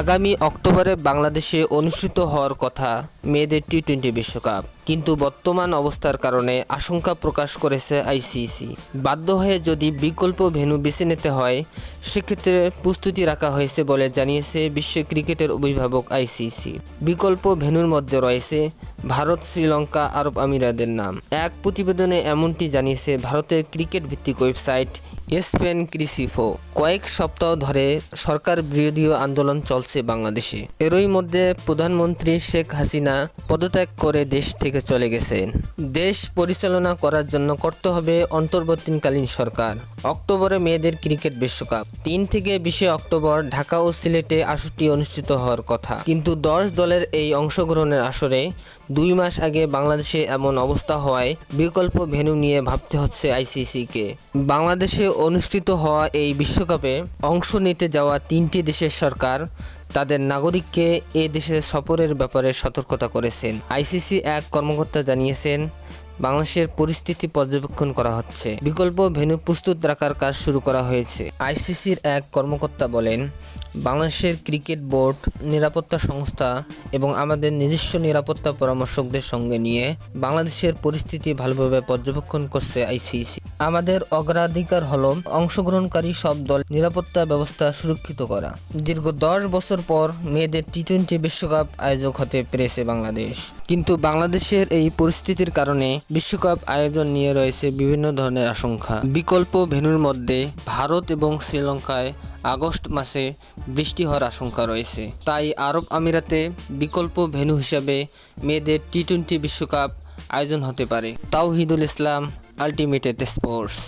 আগামী অক্টোবরে বাংলাদেশে অনুষ্ঠিত হওয়ার কথা মেয়েদের টি টোয়েন্টি বিশ্বকাপ। কিন্তু বর্তমান অবস্থার কারণে আশঙ্কা প্রকাশ করেছে আইসিসি। বাধ্য হয়ে যদি বিকল্প ভেন্যু বেছে নিতে হয়, সেক্ষেত্রে প্রস্তুতি রাখা হয়েছে বলে জানিয়েছে বিশ্ব ক্রিকেটের অভিভাবক আইসিসি। বিকল্প ভেন্যুর মধ্যে রয়েছে ভারত, শ্রীলঙ্কা, আরব আমিরাদের নাম। এক প্রতিবেদনে এমনটি জানিয়েছে ভারতের ক্রিকেট ভিত্তিক ওয়েবসাইট এসপেন ক্রিসিফো। কয়েক সপ্তাহ ধরে সরকার বিরোধী আন্দোলন চলছে বাংলাদেশে। এরই মধ্যে প্রধানমন্ত্রী শেখ হাসিনা পদত্যাগ করে দেশ থেকে চলে গেছেন দেশ পরিচালনা করার জন্য করতে হবে অন্তর্বর্তীকালীন সরকার। অক্টোবরে মেয়েদের ক্রিকেট বিশ্বকাপ। তিন থেকে বিশে অক্টোবর ঢাকা ও সিলেটে আসরটি অনুষ্ঠিত হওয়ার কথা। কিন্তু দশ দলের এই অংশগ্রহণের আসরে দুই মাস আগে বাংলাদেশে এমন অবস্থা হওয়ায় বিকল্প ভেন্যু নিয়ে ভাবতে হচ্ছে আইসিসিকে। বাংলাদেশে অনুষ্ঠিত হওয়া এই বিশ্বকাপে অংশ নিতে যাওয়া তিনটি দেশের সরকার তাদের নাগরিককে এ দেশে সফরের ব্যাপারে সতর্কতা করেছেন। আইসিসি এক কর্মকর্তা জানিয়েছেন, বাংলাদেশের পরিস্থিতি পর্যবেক্ষণ করা হচ্ছে। বিকল্প ভেন্যু প্রস্তুত রাখার কাজ শুরু করা হয়েছে। আইসিসির এক কর্মকর্তা বলেন বাংলাদেশের ক্রিকেট বোর্ড, নিরাপত্তা সংস্থা এবং আমাদের নিজস্ব নিরাপত্তা পরামর্শকদের সঙ্গে নিয়ে বাংলাদেশের পরিস্থিতি ভালোভাবে পর্যবেক্ষণ করছে আইসিসি। আমাদের অগ্রাধিকার হলো অংশগ্রহণকারী সব দল নিরাপত্তা ব্যবস্থা সুরক্ষিত করা। দীর্ঘ দশ বছর পর মেয়েদের টি টোয়েন্টি বিশ্বকাপ আয়োজক হতে পেরেছে বাংলাদেশ। কিন্তু বাংলাদেশের এই পরিস্থিতির কারণে বিশ্বকাপ আয়োজন নিয়ে রয়েছে বিভিন্ন ধরনের আশঙ্কা। বিকল্প ভেন্যুর মধ্যে ভারত এবং শ্রীলঙ্কায় আগস্ট মাসে বৃষ্টি হওয়ার আশঙ্কা রয়েছে। তাই আরব আমিরাতে বিকল্প ভেন্যু হিসাবে মেয়েদের টি টোয়েন্টি বিশ্বকাপ আয়োজন হতে পারে। Tawhidul Islam, ultimated sports.